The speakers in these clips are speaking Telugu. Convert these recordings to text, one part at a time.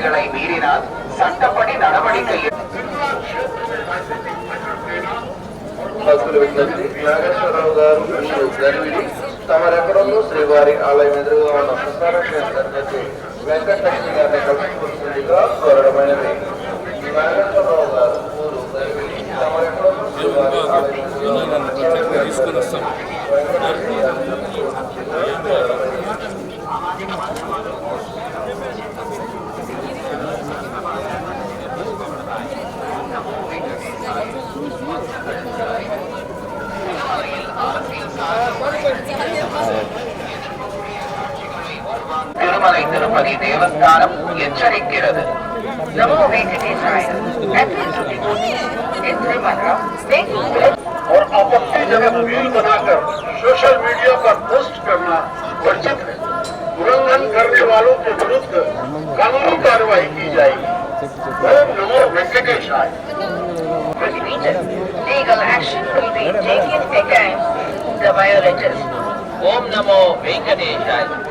விதிமுறைகளை மீறினால் சட்டப்படி நடவடிக்கை எடு- భక్తుల విజ్ఞప్తి నాగేశ్వరరావు గారు మరియు గర్విడి తమరెక్కడంలో శ్రీవారి ఆలయం ఎదురుగా ఉన్న ప్రసార కేంద్రానికి వెంకటలక్ష్మి గారిని కలుసుకోవాల్సిందిగా కోరడమైనది నాగేశ్వరరావు గారు ఊరు గర్విడి తమరెక్కడంలో శ్రీవారి ఆలయం ఎదురుగా ఉన్న ప్రసార కేంద్రానికి వెంకటలక్ష్మి గారిని திருமலை திருப்பதி தேவஸ்தானம் எச்சரிக்கிறது நமோ வெங்கடேசாய और आपत्तिजनक रील बनाकर सोशल मीडिया पर पोस्ट करना वर्जित है उल्लंघन करने वालों के विरुद्ध कानूनी कार्रवाई की जाएगी ओम नमो वेंकटेशाय legal action will be taken against the violators. Om Namo Venkateshaya.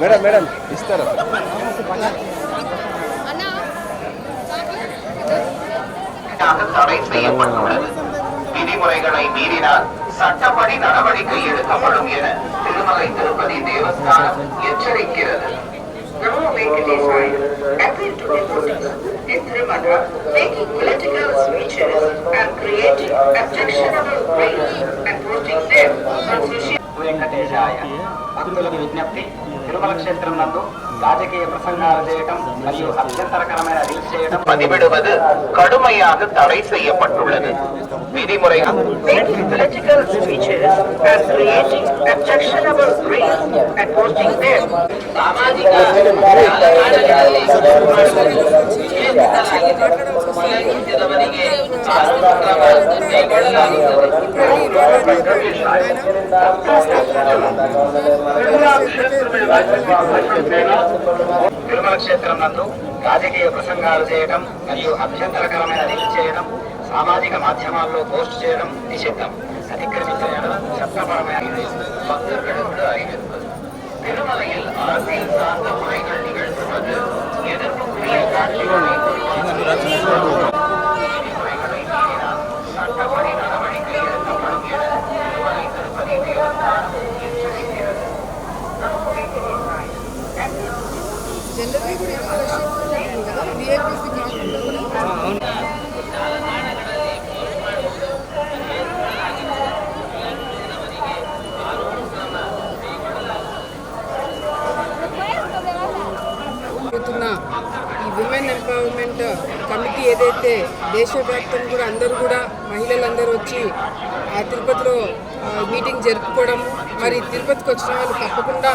Madam madam ఇస్తారా தடை செய்யப்பட்டுள்ளது விதிமுறைகளை மீறினால் சட்டப்படி நடவடிக்கை எடுக்கப்படும் என Thirumalai Tirupati Devasthanam எச்சரிக்கிறது now Venkatesh appealed to emphasis in Tirumala, making political speeches and creating objectionable claims and putting them on social వెంకటేశాయ భక్తులకు విజ్ఞప్తి తిరుమల క్షేత్రం నందు రాజకీయ ప్రసంగాలు చేయటం మరియు అభ్యంతరకరమైన రీల్స్ చేయడం பதிவிடுவது கடுமையாக தடை செய்யப்பட்டுள்ளது விதிமுறை making political speeches and creating objectionable reels and posting them Tirumala క్షేత్రం నందు రాజకీయ ప్రసంగాలు చేయడం మరియు అభ్యంతరకరమైన రీల్ చేయడం సామాజిక మాధ్యమాల్లో పోస్ట్ చేయడం నిషిద్ధం. అతిక్రమించడం చట్టపరమైన Tirumala Aarti women empowerment committee ఏదైతే దేశవ్యాప్తం కూడా అందరూ కూడా మహిళలందరూ వచ్చి ఆ తిరుపతిలో మీటింగ్ జరుపుకోవడం మరి తిరుపతికి వచ్చిన వాళ్ళు తప్పకుండా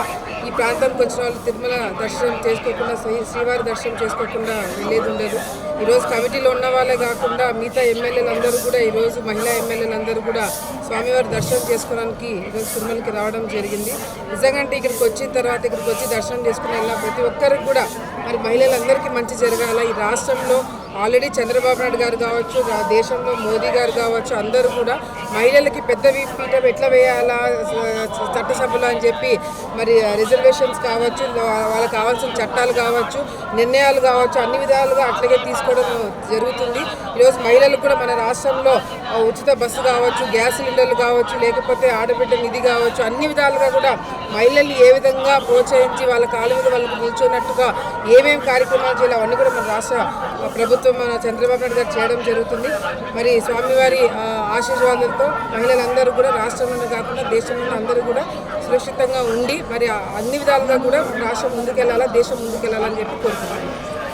ఈ ప్రాంతానికి వచ్చిన వాళ్ళు తిరుమల దర్శనం చేసుకోకుండా శ్రీ శ్రీవారి దర్శనం చేసుకోకుండా వెళ్ళేది ఉండదు. ఈరోజు కమిటీలో ఉన్న వాళ్ళే కాకుండా మిగతా ఎమ్మెల్యేలందరూ కూడా ఈరోజు మహిళా ఎమ్మెల్యేలందరూ కూడా స్వామివారి దర్శనం చేసుకోవడానికి ఈరోజు తిరుమలకి రావడం జరిగింది. నిజంగా అంటే ఇక్కడికి వచ్చిన తర్వాత ఇక్కడికి వచ్చి దర్శనం చేసుకుని వెళ్ళిన ప్రతి ఒక్కరికి కూడా మరి మహిళలందరికీ మంచి జరగాల. ఈ రాష్ట్రంలో ఆల్రెడీ చంద్రబాబు నాయుడు గారు కావచ్చు దేశంలో మోదీ గారు కావచ్చు అందరూ కూడా మహిళలకి పెద్ద వీ- పీఠం ఎట్లా వేయాలా చట్టసభలో అని చెప్పి మరి రిజర్వేషన్స్ కావచ్చు వాళ్ళకి కావాల్సిన చట్టాలు కావచ్చు నిర్ణయాలు కావచ్చు అన్ని విధాలుగా అట్లాగే తీసుకోవడం జరుగుతుంది. ఈరోజు మహిళలకు కూడా మన రాష్ట్రంలో ఉచిత బస్సు కావచ్చు గ్యాస్ సిలిండర్లు కావచ్చు లేకపోతే ఆడబిడ్డ నిధి కావచ్చు అన్ని విధాలుగా కూడా మహిళల్ని ఏ విధంగా ప్రోత్సహించి వాళ్ళ కాలు మీద వాళ్ళకి నిల్చున్నట్టుగా ఏమేమి కార్యక్రమాలు చేయాలి అవన్నీ కూడా మన రాష్ట్ర ప్రభుత్వం మన చంద్రబాబు నాయుడు గారు చేయడం జరుగుతుంది. మరి స్వామివారి ఆశీర్వాదంతో మహిళలందరూ కూడా రాష్ట్రంలోనే కాకుండా దేశంలోనే అందరూ కూడా సురక్షితంగా ఉండి మరి అన్ని విధాలుగా కూడా రాష్ట్రం ముందుకెళ్ళాలా దేశం ముందుకెళ్ళాలని చెప్పి కోరుకుంటున్నాను.